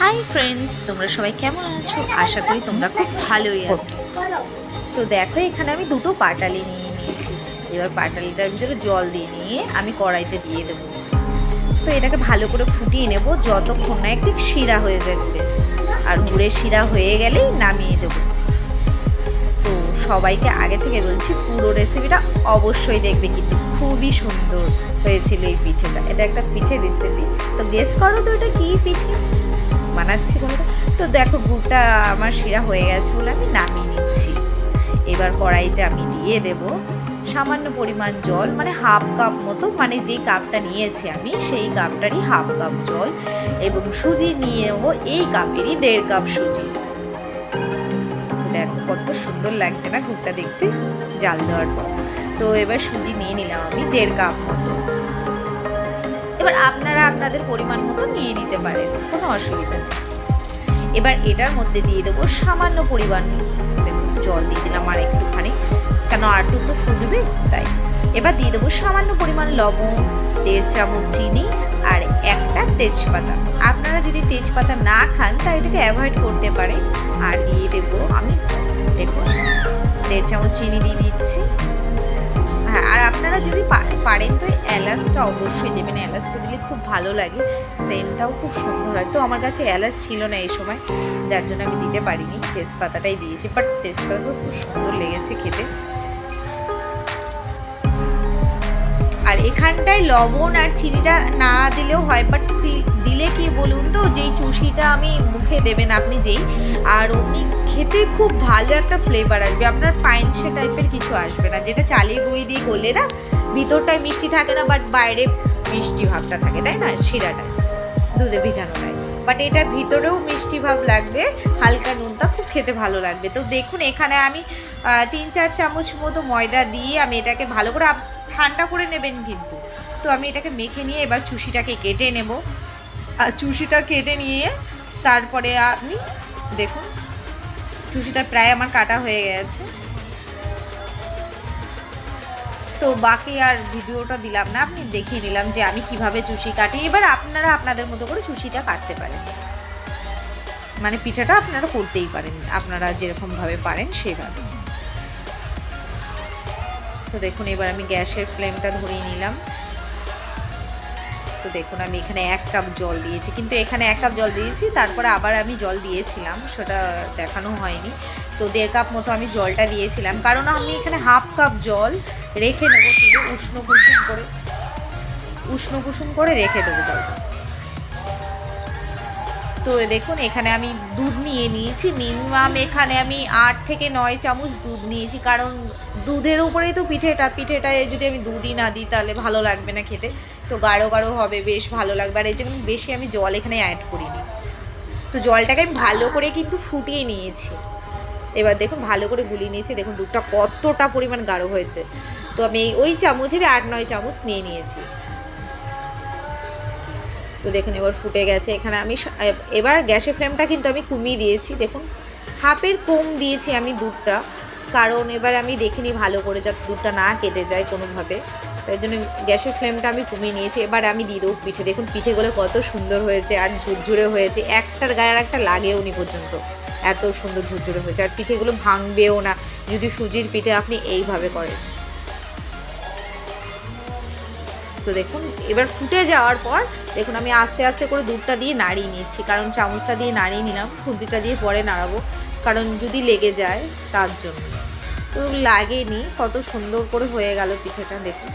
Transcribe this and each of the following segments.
Hi friends তোমরা সবাই কেমন আছো? আশা করি তোমরা খুব ভালোই আছো। তো দেখো এখানে আমি দুটো পাটালি নিয়ে নিয়েছি। এবার পাটালিটার ভিতরে জল দিয়ে নিয়ে আমি কড়াইতে দিয়ে দেবো। তো এটাকে ভালো করে ফুটিয়ে নেব যতক্ষণ না একটু শিরা হয়ে যায় গুড়ে আর গুড়ের শিরা হয়ে গেলেই নামিয়ে দেবো। তো সবাইকে আগে থেকে বলছি পুরো রেসিপিটা অবশ্যই দেখবে কিন্তু খুবই সুন্দর। হয়েছিল এই পিঠেটা। এটা একটা পিঠে রেসিপি তো গেস করো তো এটা কী পিঠে? বানাচ্ছি বলো তো? দেখো, গুড়টা আমার শিরা হয়ে গেছে বলে আমি নামিয়ে নিচ্ছি। এবার কড়াইতে আমি দিয়ে দেব সামান্য পরিমাণ জল মানে হাফ কাপ মতো মানে যেই কাপটা নিয়েছি আমি, সেই কাপটারই হাফ কাপ জল এবং সুজি নিয়ে নেব, এই কাপেরই দেড় কাপ সুজি। দেখো, কত সুন্দর লাগছে না গুড়টা দেখতে? জাল দেওয়ার পর। তো এবার সুজি নিয়ে নিলাম আমি দেড় কাপ মতো। এবার আপনারা আপনাদের পরিমাণ মতো নিয়ে নিতে পারেন, কোনো অসুবিধা নেই। এবার এটার মধ্যে দিয়ে দেবো সামান্য পরিমাণ জল দিয়ে দিলাম আর একটুখানি, কেন আটু তো ফুটবে, তাই। এবার দিয়ে দেবো সামান্য পরিমাণ লবণ, দেড় চামচ চিনি আর একটা তেজপাতা। আপনারা যদি তেজপাতা না খান তা এটাকে অ্যাভয়েড করতে পারেন। আর দিয়ে দেবো আমি, দেখুন, দেড় চামচ চিনি দিয়ে দিচ্ছি। আপনারা যদি পারেন তো এলাচটা অবশ্যই দেবেন। এলাচটা দিলে খুব ভালো লাগে। সেন্টটাও খুব সুন্দর হয়। তো আমার কাছে এলাচ ছিল না এই সময়, যার জন্য আমি দিতে পারিনি। তেজপাতাটাই দিয়েছি বাট তেজপাতা খুব সুন্দর লেগেছে খেতে। আর এখানটায় লবণ আর চিনিটা না দিলেও হয় বাট দিলে কি বলুন তো, যেই চুষিটা আমি মুখে দেবেন আপনি যেই, আর অমনি খেতে খুব ভালো একটা ফ্লেভার আসবে। আপনার পাইনসে টাইপের কিছু আসবে না, যেটা চালিয়ে গুঁড়ি দিয়ে করলে না, ভিতরটায় মিষ্টি থাকে না বাট বাইরে মিষ্টি ভাবটা থাকে, তাই না? শিরাটা, দুধে ভিজানোটায় বাট এটা ভিতরেও মিষ্টি ভাব লাগবে, হালকা নুনটা খুব খেতে ভালো লাগবে। তো দেখুন, এখানে আমি তিন চার চামচ মতো ময়দা দিয়ে আমি এটাকে ভালো করে ঠান্ডা করে নেবেন কিন্তু। তো আমি এটাকে মেখে নিয়ে এবার চুষিটাকে কেটে নেব। চুষিটা কেটে নিয়ে তারপরে আপনি দেখুন, চুষিটা প্রায় আমার কাটা হয়ে গেছে। তো বাকি আর ভিডিওটা দিলাম না, আপনি দেখিয়ে নিলাম যে আমি কীভাবে চুষি কাটি। এবার আপনারা আপনাদের মতো করে চুষিটা কাটতে পারেন। মানে পিঠাটা আপনারা করতেই পারেন, আপনারা যেরকমভাবে পারেন সেভাবে। তো দেখুন, এবার আমি গ্যাসের ফ্লেমটা ধরিয়ে নিলাম। তো দেখুন, আমি এখানে এক কাপ জল দিয়েছি। কিন্তু এখানে এক কাপ জল দিয়েছি, তারপরে আবার আমি জল দিয়েছিলাম, সেটা দেখানো হয়নি। তো দেড় কাপ মতো আমি জলটা দিয়েছিলাম। কারণ আমি এখানে হাফ কাপ জল রেখে নেব কিন্তু উষ্ণ কুসুম করে, উষ্ণ কুসুম করে রেখে দেবো জলটা। তো দেখুন, এখানে আমি দুধ নিয়ে নিয়েছি। মিনিমাম এখানে আমি আট থেকে নয় চামচ দুধ নিয়েছি। কারণ দুধের উপরেই তো পিঠেটা, পিঠেটায় যদি আমি দুধই না দিই তাহলে ভালো লাগবে না খেতে। তো গাঢ় গাঢ় হবে, বেশ ভালো লাগবে। আর এই জন্য বেশি আমি জল এখানে অ্যাড করিনি। তো জলটাকে আমি ভালো করে কিন্তু ফুটিয়ে নিয়েছি। এবার দেখুন, ভালো করে গুলিয়ে নিয়েছি। দেখুন, দুধটা কতটা পরিমাণ গাঢ় হয়েছে। তো আমি ওই চামচের আট নয় চামচ নিয়ে নিয়েছি। তো দেখুন, এবার ফুটে গেছে। এখানে আমি এবার গ্যাসের ফ্লেমটা কিন্তু আমি কমিয়ে দিয়েছি। দেখুন, হাফের কম দিয়েছি আমি দুধটা। কারণ এবার আমি দেখিনি ভালো করে যাতে দুধটা না কেটে যায় কোনোভাবে। তাই জন্য গ্যাসের ফ্লেমটা আমি কমিয়ে নিয়েছি। এবার আমি দিয়ে দেবো পিঠে। দেখুন পিঠেগুলো কত সুন্দর হয়েছে আর ঝুরঝুরে হয়েছে। একটার গায়ে আর একটা লাগেও নি পর্যন্ত। এত সুন্দর ঝুরঝুরে হয়েছে। আর পিঠেগুলো ভাঙবেও না। যদি সুজির পিঠে আপনি এইভাবে করেন। তো দেখুন, এবার ফুটে যাওয়ার পর দেখুন, আমি আস্তে আস্তে করে দুধটা দিয়ে নাড়িয়ে নিচ্ছি, কারণ চামচটা দিয়ে নাড়িয়ে নিলাম, খুন্তিটা দিয়ে পরে নাড়াবো, কারণ যদি লেগে যায় তার জন্য। তো লাগেনি, কত সুন্দর করে হয়ে গেল পিঠেটা, দেখুন।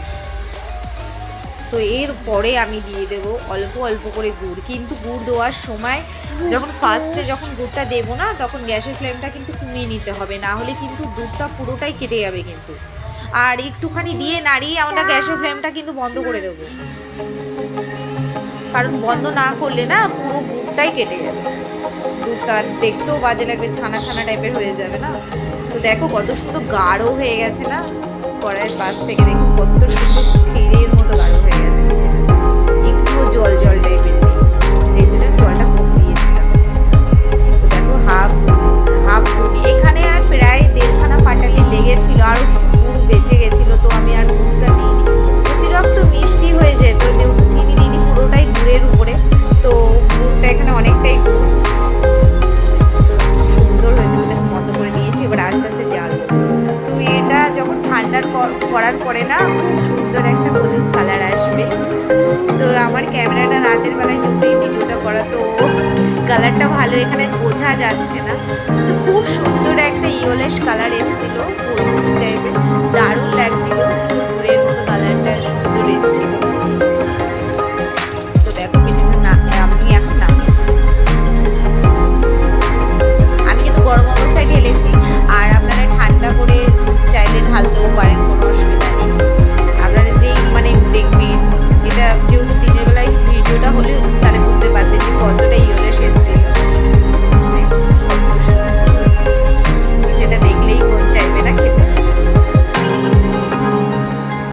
তো এর পরে আমি দিয়ে দেব অল্প অল্প করে গুড়, কিন্তু গুড় দেওয়ার সময় যখন ফার্স্টে যখন গুড়টা দেবো না, তখন গ্যাসের ফ্লেমটা কিন্তু কমিয়ে নিতে হবে, না হলে কিন্তু দুধটা পুরোটাই কেটে যাবে কিন্তু। আর একটুখানি দিয়ে নাড়িয়ে আমরা গ্যাসের ফ্লেমটা কিন্তু বন্ধ করে দেবো। কারণ বন্ধ না করলে না পুরো বুকটাই কেটে যাবে। দুধটা দেখতেও বাজে লাগবে, ছানা ছানা টাইপের হয়ে যাবে না? তো দেখো কত সুন্দর গাঢ় হয়ে গেছে না? কড়াইয়ের পাশ থেকে দেখো কত সুন্দর ক্ষীরের রাতের বেলায় যেহেতু এই ভিডিওটা করা, তো কালারটা ভালো এখানে বোঝা যাচ্ছে না। কিন্তু খুব সুন্দর একটা ইয়োলেশ কালার এসেছিল।